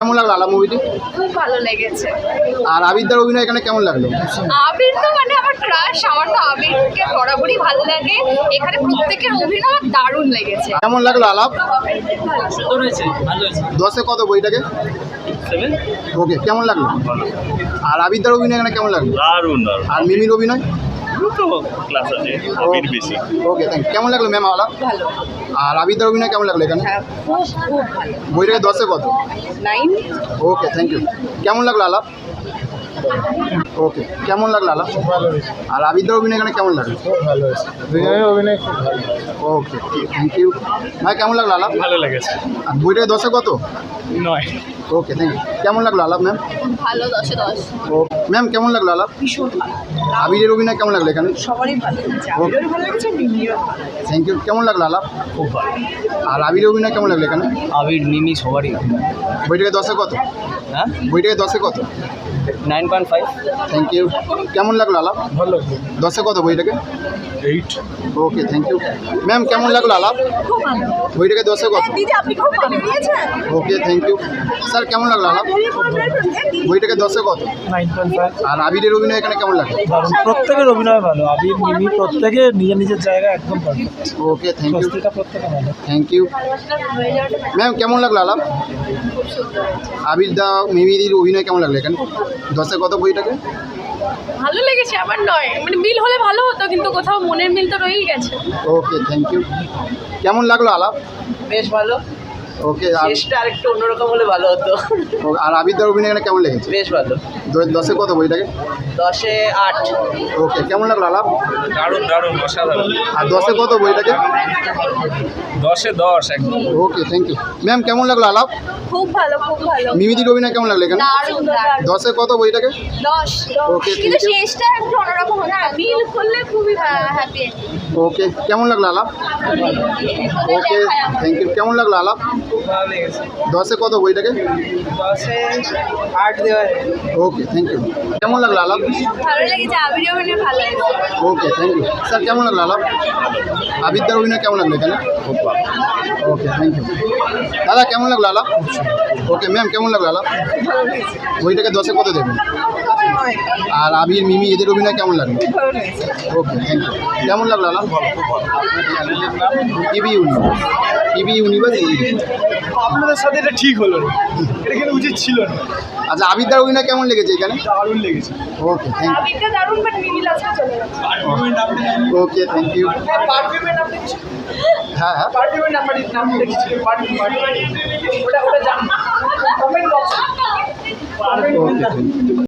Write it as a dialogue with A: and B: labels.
A: কেমন লাগল আলা মুভিটি
B: খুব ভালো লেগেছে।
A: আর আবিদ্যার অভিনয় এখানে কেমন লাগল?
B: আবির তো মানে আমার ক্রাশ আমার তো আবিরকে বরাবরই ভালো লাগে। এখানে প্রত্যেকের অভিনয় দারুণ লেগেছে।
A: কেমন লাগল আলাপ?
C: সুন্দর হয়েছে ভালো হয়েছে।
A: দশে কত বইটাকে? ওকে কেমন লাগল? আর আবিদ্যার অভিনয় এখানে কেমন লাগল?
D: দারুণ।
A: আর মিমির অভিনয়?
D: দুটো ক্লাস আছে আবির বেশি
A: ওকে থ্যাংক কেমন লাগল ম্যাম আলাপ
B: ভালো।
A: আর আবিদ্যার অভিনয় কেমন লাগল এখানে?
B: হ্যাঁ খুব খুব ভালো।
A: বইটাকে দশে কত?
B: নাইন
A: ওকে থ্যাংক ইউ কেমন লাগল আলাপ ওকে কেমন লাগল আলাপ আর আবিদ্যার অভিনয় এখানে কেমন লাগল?
E: খুব ভালো দুজনের অভিনয় খুব ভালো
A: ওকে থ্যাংক ইউ ভাই কেমন লাগল আলাপ
E: ভালো লেগেছে।
A: আর বইটাকে দশে কত?
E: নয়।
A: ওকে থ্যাংক ইউ কেমন লাগল আলাপ ম্যাম
B: ভালো দশে দশ।
A: ও ম্যাম কেমন লাগল আলাপ?
B: ভীষণ ভালো।
A: আবিরের অভিনয় কেমন লাগল এখানে?
B: সবারই ভালো লেগেছে।
A: ওকে
B: ভালো লেগেছে।
A: থ্যাংক ইউ কেমন লাগল আলাপ?
C: খুব ভালো।
A: আর আবিরের অভিনয় কেমন লাগল এখানে?
C: আবির মিমি সবারই
A: বইটাকে দশে কত?
C: হ্যাঁ?
A: বইটাকে দশে কত?
C: Nine point five.
A: Thank you কেমন লাগল আলাপ?
E: ভালো
A: দশে কত বইটাকে?
E: Eight
A: okay thank you ma'am কেমন লাগল আলাপ? বইটাকে দশে কত?
B: দিদি আপনি খুব ভালো দিয়েছেন।
A: ওকে থ্যাংক ইউ স্যার কেমন লাগল আলাপ? বইটাকে দশে কত?
E: নাইন পয়েন্ট ফাইভ
A: আর আবিরের অভিনয় এখানে কেমন লাগল?
E: প্রত্যেকের অভিনয় ভালো। আবির মিমি প্রত্যেকে নিজের নিজের জায়গায় একদম পারফেক্ট
A: ওকে থ্যাংক ইউ
E: প্রত্যেকে ভালো।
A: থ্যাংক ইউ ম্যাম কেমন লাগল আলাপ? আবির দা মিমিদির অভিনয় কেমন লাগল এখানে? দশে কত বইটাকে?
B: ভালো লেগেছে আমার নয়। মানে মিল হলে ভালো হতো কিন্তু কোথাও মনের মিল তো রয়েই গেছে।
A: ওকে থ্যাংক ইউ কেমন লাগল আলাপ?
C: বেশ ভালো।
A: ওকে আর
C: শেষটা আরেকটু অন্যরকম হলে ভালো হতো।
A: ও- আর আবিদ্যার অভিনয় এখানে কেমন লেগেছে?
C: বেশ ভালো।
A: দশে কত বইটাকে?
C: দশে আট।
A: ওকে কেমন লাগল আলাপ?
D: দারুণ দারুণ অসাধারণ।
A: আর দশে কত বইটাকে?
D: দশে দশ একদম।
A: ওকে থ্যাংক ইউ ম্যাম কেমন লাগল আলাপ?
B: খুব ভালো খুব ভালো।
A: মিমিদির অভিনয় কেমন লাগল এখানে? দশে কত বইটাকে?
B: দশ
A: Okay,
B: কিন্তু শেষটা একটু অন্যরকম হতো মিল করলে খুবই হ্যাপি
A: ওকে কেমন লাগল আলাপ? ওকে থ্যাংক ইউ কেমন লাগল আলাপ?
C: ভালো লেগেছে
A: দশে কত বইটাকে?
C: দশে আট দেওয়া
A: ওকে থ্যাংক ইউ কেমন লাগল আলাপ?
B: ভালো লেগেছে আবিরও মানে ভালো লেগেছে।
A: ওকে থ্যাংক ইউ স্যার কেমন লাগল আলাপ? আবিদ্যার অভিনয় কেমন লাগল এখানে? ওকে থ্যাংক ইউ দাদা কেমন লাগল আলাপ? ওকে ম্যাম কেমন লাগল আলাপ? বইটাকে দশে কত দেবেন? আর আবির মিমি এদের অভিনয় কেমন লাগল? ওকে থ্যাংক ইউ কেমন লাগল আলাপ টিভি ইউনিভার্স টিভি ইউনিভার্স
E: আপনাদের সাথে এটা ঠিক হলো না। এটা কিন্তু উচিত ছিল না।
A: আচ্ছা আবিদ্যার অভিনয় কেমন লেগেছে এখানে?
E: দারুণ লেগেছে।
A: ওকে থ্যাংক
B: আবিরটা দারুণ বাট মিমি লাস্টে চলে গেছে।
A: ইউ ওকে থ্যাংক ইউ হ্যাঁ হ্যাঁ।
E: ওটা ওটা